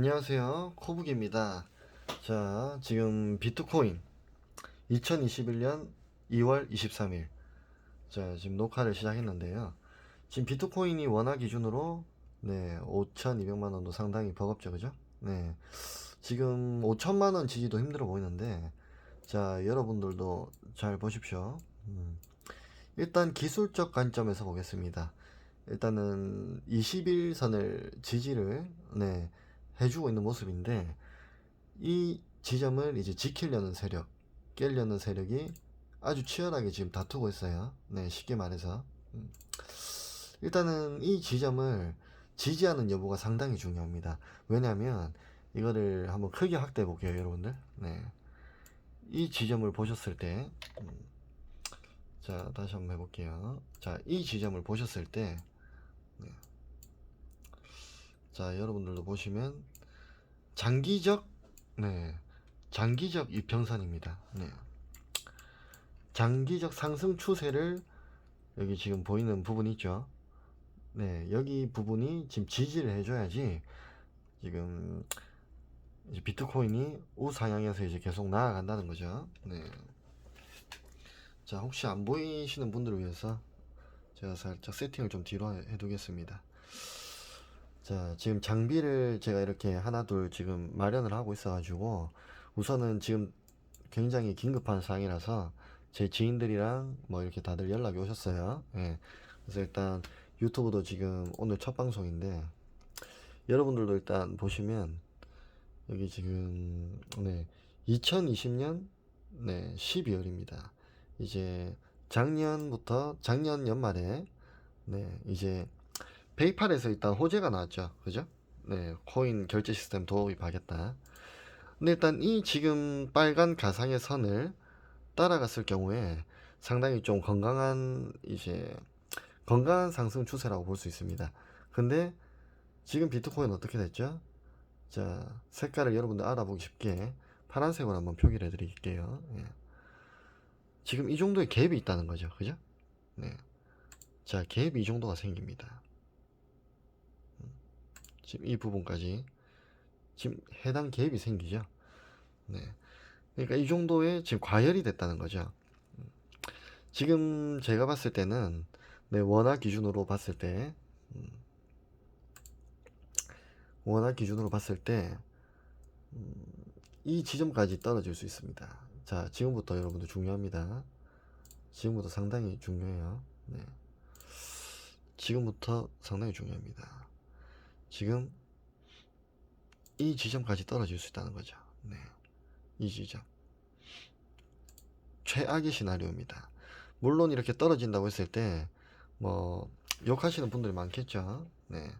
안녕하세요. 코북입니다. 자, 지금 비트코인 2021년 2월 23일. 자, 지금 녹화를 시작했는데요. 지금 비트코인이 원화 기준으로 네, 5,200만 원도 상당히 버겁죠. 그죠? 네. 지금 5천만 원 지지도 힘들어 보이는데 자, 여러분들도 잘 보십시오. 음. 일단 기술적 관점에서 보겠습니다. 일단은 21선을 지지를 네, 해주고 있는 모습인데 이 지점을 이제 지키려는 세력, 깨려는 세력이 아주 치열하게 지금 다투고 있어요. 네, 쉽게 말해서 음. 일단은 이 지점을 지지하는 여부가 상당히 중요합니다. 왜냐하면 이거를 한번 크게 확대해 볼게요, 여러분들. 네, 이 지점을 보셨을 때, 음. 자 다시 한번 해볼게요. 자, 이 지점을 보셨을 때, 네. 자 여러분들도 보시면 장기적 네 장기적 이평선입니다. 네. 장기적 상승 추세를 여기 지금 보이는 부분이 있죠. 네 여기 부분이 지금 지지를 해줘야지 지금 이제 비트코인이 우상향해서 이제 계속 나아간다는 거죠. 네 자 혹시 안 보이시는 분들을 위해서 제가 살짝 세팅을 좀 뒤로 해- 해두겠습니다 자, 지금 장비를 제가 이렇게 하나 둘 지금 마련을 하고 있어가지고 우선은 지금 굉장히 긴급한 상황이라서 제 지인들이랑 뭐 이렇게 다들 연락이 오셨어요. 예. 그래서 일단 유튜브도 지금 오늘 첫 방송인데 여러분들도 일단 보시면 여기 지금 네 2020년 네 12월입니다. 이제 작년부터 작년 연말에 네 이제 페이팔에서 일단 호재가 나왔죠. 그죠? 네, 코인 결제 시스템 도입하겠다. 근데 일단 이 지금 빨간 가상의 선을 따라갔을 경우에 상당히 좀 건강한 이제 건강한 상승 추세라고 볼 수 있습니다. 근데 지금 비트코인 어떻게 됐죠? 자, 색깔을 여러분들 알아보기 쉽게 파란색으로 한번 표기를 해드릴게요. 예. 지금 이 정도의 갭이 있다는 거죠. 그죠? 네. 자, 갭이 이 정도가 생깁니다. 지금 이 부분까지 지금 해당 갭이 생기죠. 네. 그러니까 이 정도의 지금 과열이 됐다는 거죠. 음. 지금 제가 봤을 때는 네, 원화 기준으로 봤을 때 음, 원화 기준으로 봤을 때이 지점까지 떨어질 수 있습니다. 자, 지금부터 여러분들 중요합니다. 지금부터 상당히 중요해요. 네. 지금부터 상당히 중요합니다. 지금 이 지점까지 떨어질 수 있다는 거죠. 네. 이 지점. 최악의 시나리오입니다. 물론 이렇게 떨어진다고 했을 때 뭐 욕하시는 분들이 많겠죠. 네.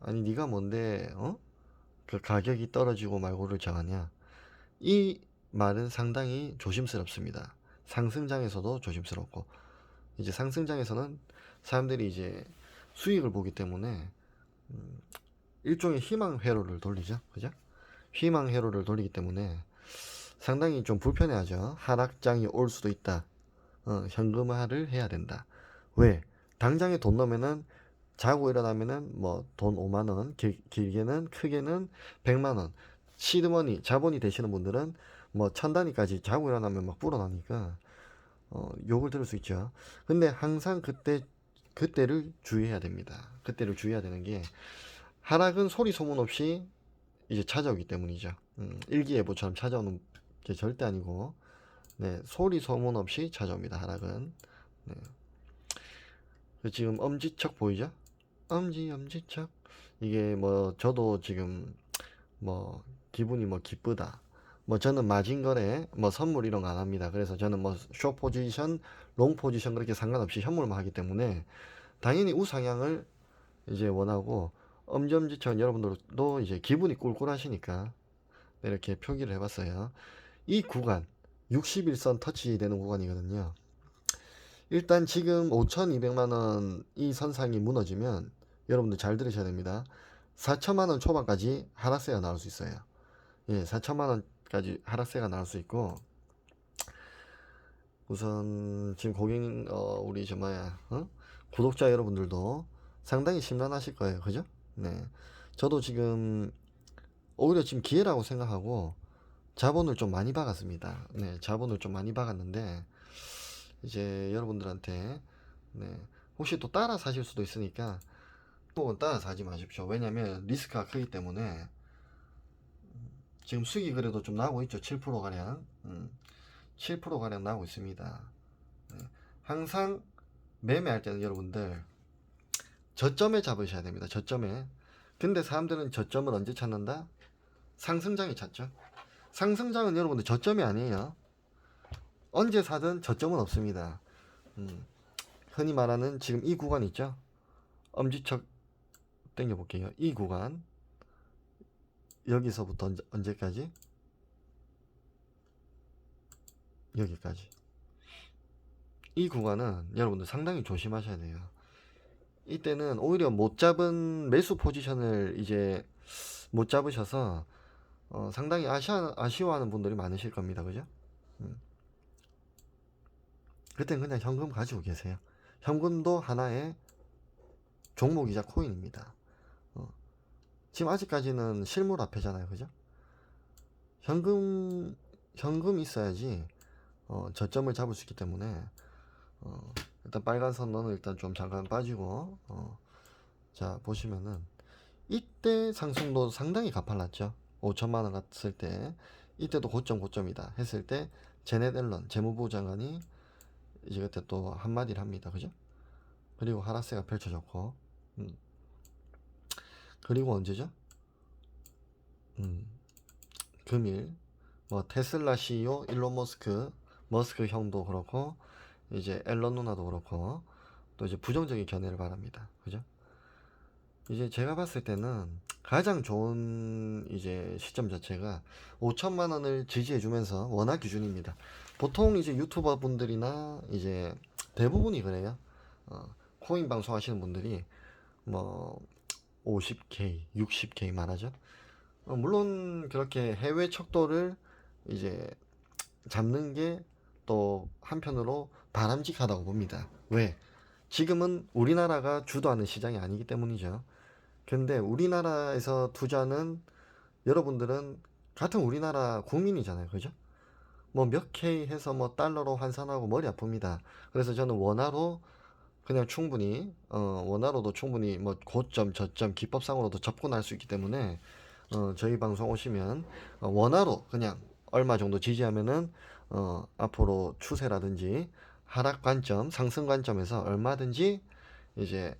아니 네가 뭔데 어? 그 가격이 떨어지고 말고를 정하냐? 이 말은 상당히 조심스럽습니다. 상승장에서도 조심스럽고 이제 상승장에서는 사람들이 이제 수익을 보기 때문에 음, 일종의 희망 회로를 돌리죠. 그죠? 희망 회로를 돌리기 때문에 상당히 좀 불편해하죠. 하락장이 올 수도 있다. 어, 현금화를 해야 된다. 왜? 당장에 돈 넣으면은 자고 일어나면은 뭐 돈 5만 원, 길, 길게는 크게는 100만 원. 시드머니 자본이 되시는 분들은 뭐 천 단위까지 자고 일어나면 막 불어나니까 어, 욕을 들을 수 있죠. 근데 항상 그때 그때를 주의해야 됩니다. 그때를 주의해야 되는 게 하락은 소리 소문 없이 이제 찾아오기 때문이죠. 음, 일기예보처럼 찾아오는 게 절대 아니고, 네, 소리 소문 없이 찾아옵니다. 하락은. 네. 그 지금 엄지척 보이죠? 엄지, 엄지척. 이게 뭐, 저도 지금 뭐, 기분이 뭐 기쁘다. 뭐, 저는 마진 거래, 뭐, 선물 이런 거 안 합니다. 그래서 저는 뭐, 쇼 포지션, 롱 포지션 그렇게 상관없이 현물만 하기 때문에, 당연히 우상향을 이제 원하고, 엄지엄지척 여러분들도 이제 기분이 꿀꿀하시니까 네, 이렇게 표기를 해봤어요. 이 구간 61선 터치되는 구간이거든요. 일단 지금 5,200만 원 이 선상이 무너지면 여러분들 잘 들으셔야 됩니다. 4천만 원 초반까지 하락세가 나올 수 있어요. 예, 4천만 원 까지 하락세가 나올 수 있고 우선 지금 고객 어 우리 저 뭐야 어? 구독자 여러분들도 상당히 심란하실 거예요. 그죠? 네. 저도 지금 오히려 지금 기회라고 생각하고 자본을 좀 많이 박았습니다. 네, 자본을 좀 많이 박았는데 이제 여러분들한테 네, 혹시 또 따라 사실 수도 있으니까 꼭 따라 사지 마십시오. 왜냐면 리스크가 크기 때문에 지금 수익이 그래도 좀 나오고 있죠. 7% 가량. 음, 7% 가량 나오고 있습니다. 네, 항상 매매할 때는 여러분들 저점에 잡으셔야 됩니다. 저점에. 근데 사람들은 저점을 언제 찾는다? 상승장에 찾죠. 상승장은 여러분들 저점이 아니에요. 언제 사든 저점은 없습니다. 음, 흔히 말하는 지금 이 구간 있죠? 엄지척 당겨 볼게요. 이 구간 여기서부터 언제, 언제까지? 여기까지. 이 구간은 여러분들 상당히 조심하셔야 돼요. 이때는 오히려 못 잡은 매수 포지션을 이제 못 잡으셔서 어, 상당히 아쉬워, 아쉬워하는 분들이 많으실 겁니다. 그죠? 음. 그땐 그냥 현금 가지고 계세요. 현금도 하나의 종목이자 코인입니다. 어. 지금 아직까지는 실물 앞에잖아요. 그죠? 현금, 현금 있어야지 어, 저점을 잡을 수 있기 때문에 어, 일단 빨간 선너는 일단 좀 잠깐 빠지고 어, 자 보시면은 이때 상승도 상당히 가팔랐죠 5천만 원 갔을 때 이때도 고점 고점이다 했을 때 제넷 앨런 재무부 장관이 이제 그때 또 한마디를 합니다 그죠 그리고 하락세가 펼쳐졌고 음. 그리고 언제죠 음. 금일 뭐 테슬라 CEO 일론 머스크 머스크 형도 그렇고 이제 앨런 누나도 그렇고 또 이제 부정적인 견해를 바랍니다. 그죠? 이제 제가 봤을 때는 가장 좋은 이제 시점 자체가 5천만 원을 지지해 주면서 원화 기준입니다. 보통 이제 유튜버 분들이나 이제 대부분이 그래요. 어, 코인 방송 하시는 분들이 뭐 50K, 60K 말하죠. 어, 물론 그렇게 해외 척도를 이제 잡는 게 또 한편으로 바람직하다고 봅니다. 왜? 지금은 우리나라가 주도하는 시장이 아니기 때문이죠. 근데 우리나라에서 투자는 여러분들은 같은 우리나라 국민이잖아요. 그죠? 뭐 몇 K 해서 뭐 달러로 환산하고 머리 아픕니다. 그래서 저는 원화로 그냥 충분히 어 원화로도 충분히 뭐 고점 저점 기법상으로도 접근할 수 있기 때문에 어 저희 방송 오시면 어 원화로 그냥 얼마 정도 지지하면은 어, 앞으로 추세라든지 하락 관점, 상승 관점에서 얼마든지 이제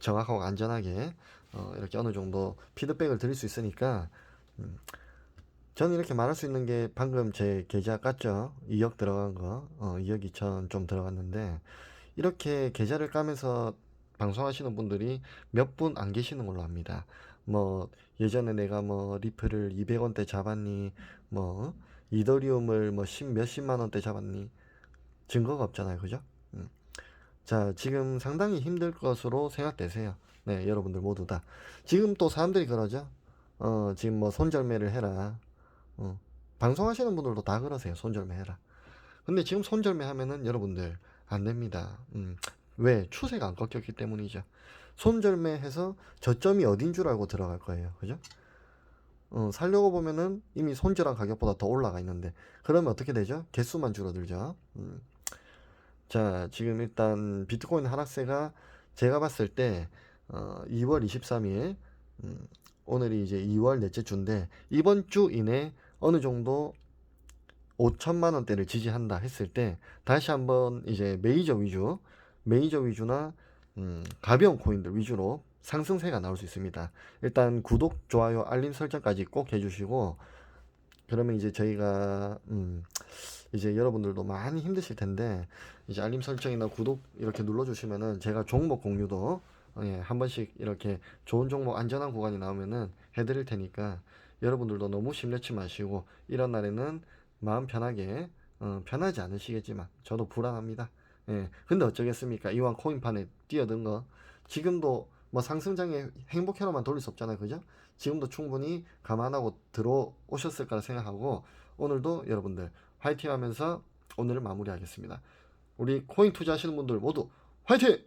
정확하고 안전하게 어, 이렇게 어느 정도 피드백을 드릴 수 있으니까 음, 저는 이렇게 말할 수 있는 게 방금 제 계좌 깠죠? 2억 들어간 거. 어, 2억 2천 좀 들어갔는데 이렇게 계좌를 까면서 방송하시는 분들이 몇 분 안 계시는 걸로 압니다 뭐 예전에 내가 뭐 리플을 200원대 잡았니 뭐 이더리움을 뭐십 몇십만 원대 잡았니? 증거가 없잖아요. 그죠? 음. 자, 지금 상당히 힘들 것으로 생각되세요. 네, 여러분들 모두 다. 지금 또 사람들이 그러죠? 어, 지금 뭐 손절매를 해라. 어, 방송하시는 분들도 다 그러세요. 손절매 해라. 근데 지금 손절매 하면은 여러분들 안 됩니다. 음, 왜? 추세가 안 꺾였기 때문이죠. 손절매 해서 저점이 어딘 줄 알고 들어갈 거예요. 그죠? 어, 살려고 보면은 이미 손절한 가격보다 더 올라가 있는데 그러면 어떻게 되죠? 개수만 줄어들죠. 음. 자, 지금 일단 비트코인 하락세가 제가 봤을 때 어, 2월 23일 음, 오늘이 이제 2월 넷째 주인데 이번 주 이내 어느 정도 5천만 원대를 지지한다 했을 때 다시 한번 이제 메이저 위주 메이저 위주나 음, 가벼운 코인들 위주로 상승세가 나올 수 있습니다. 일단 구독, 좋아요, 알림 설정까지 꼭 해주시고 그러면 이제 저희가 음 이제 여러분들도 많이 힘드실 텐데 이제 알림 설정이나 구독 이렇게 눌러주시면은 제가 종목 공유도 예, 한 번씩 이렇게 좋은 종목 안전한 구간이 나오면은 해드릴 테니까 여러분들도 너무 심려치 마시고 이런 날에는 마음 편하게 어, 편하지 않으시겠지만 저도 불안합니다. 예, 근데 어쩌겠습니까? 이왕 코인판에 뛰어든 거 지금도 뭐 상승장에 행복회로만 돌릴 수 없잖아요. 그죠? 지금도 충분히 감안하고 들어오셨을 거라 생각하고 오늘도 여러분들 화이팅 하면서 오늘을 마무리하겠습니다. 우리 코인 투자하시는 분들 모두 화이팅!